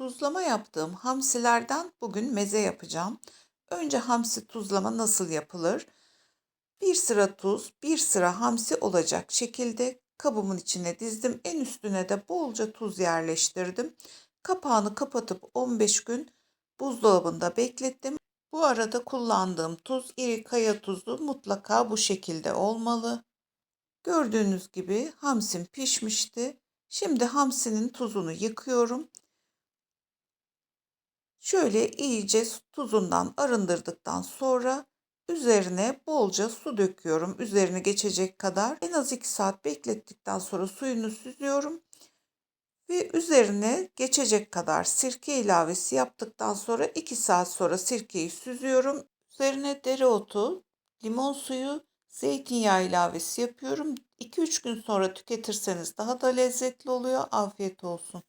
Tuzlama yaptığım hamsilerden bugün meze yapacağım. Önce hamsi tuzlama nasıl yapılır? Bir sıra tuz, bir sıra hamsi olacak şekilde kabımın içine dizdim. En üstüne de bolca tuz yerleştirdim. Kapağını kapatıp 15 gün buzdolabında beklettim. Bu arada kullandığım tuz iri kaya tuzu mutlaka bu şekilde olmalı. Gördüğünüz gibi hamsim pişmişti. Şimdi hamsinin tuzunu yıkıyorum. Şöyle iyice tuzundan arındırdıktan sonra üzerine bolca su döküyorum. Üzerine geçecek kadar en az 2 saat beklettikten sonra suyunu süzüyorum. Ve üzerine geçecek kadar sirke ilavesi yaptıktan sonra 2 saat sonra sirkeyi süzüyorum. Üzerine dereotu, limon suyu, zeytinyağı ilavesi yapıyorum. 2-3 gün sonra tüketirseniz daha da lezzetli oluyor. Afiyet olsun.